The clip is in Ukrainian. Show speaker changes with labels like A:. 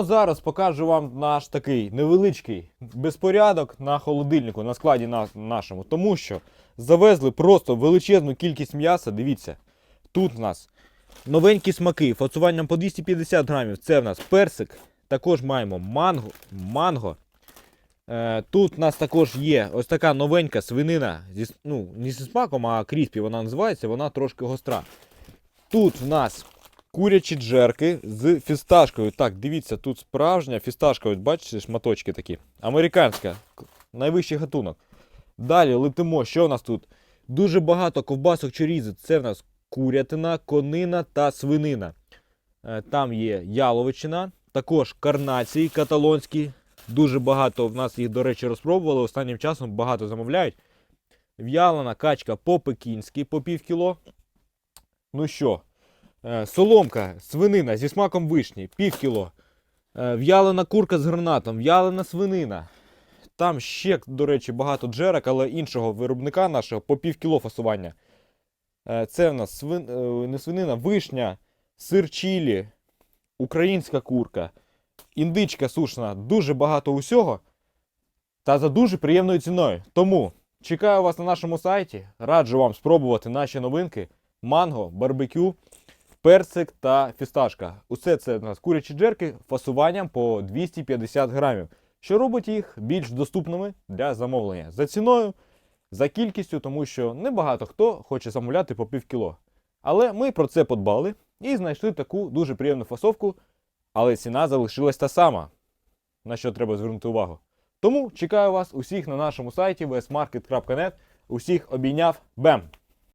A: Зараз покажу вам наш такий невеличкий безпорядок на холодильнику, на складі на, нашому. Тому що завезли просто величезну кількість м'яса. Дивіться, тут у нас новенькі смаки, фасуванням по 250 грамів. Це в нас персик. Також маємо манго. манго. Е, тут у нас також є ось така новенька свинина. Зі, ну, не зі смаком, а кріспі вона називається, вона трошки гостра. Тут в нас курячі джерки з фісташкою. Так, дивіться, тут справжня фісташка, ось бачите, шматочки такі. Американська, найвищий гатунок. Далі летимо. Що в нас тут? Дуже багато ковбасок чорізи. Це в нас курятина, конина та свинина. Е, Там є яловичина, також карнації каталонські. Дуже багато в нас їх, до речі, розпробували. Останнім часом багато замовляють. В'ялена качка по-пекінськи по пів кіло. Ну що, соломка, свинина зі смаком вишні, пів кіло. Е, В'ялена курка з гранатом, в'ялена свинина. Там ще, до речі, багато джерек, але іншого виробника нашого по пів кіло фасування. Е, Це в нас свин... е, не свинина, вишня, сир чілі, українська курка, індичка сушена, дуже багато усього. Та за дуже приємною ціною. Тому чекаю вас на нашому сайті. Раджу вам спробувати наші новинки: манго, барбекю, персик та фісташка. Усе це у нас курячі джерки фасуванням по 250 грамів, що робить їх більш доступними для замовлення за ціною, за кількістю, тому що небагато хто хоче замовляти по пів кіло. Але ми про це подбали і знайшли таку дуже приємну фасовку, але ціна залишилась та сама, на що треба звернути увагу. Тому чекаю вас усіх на нашому сайті vsmarket.net. Усіх обійняв. Бем!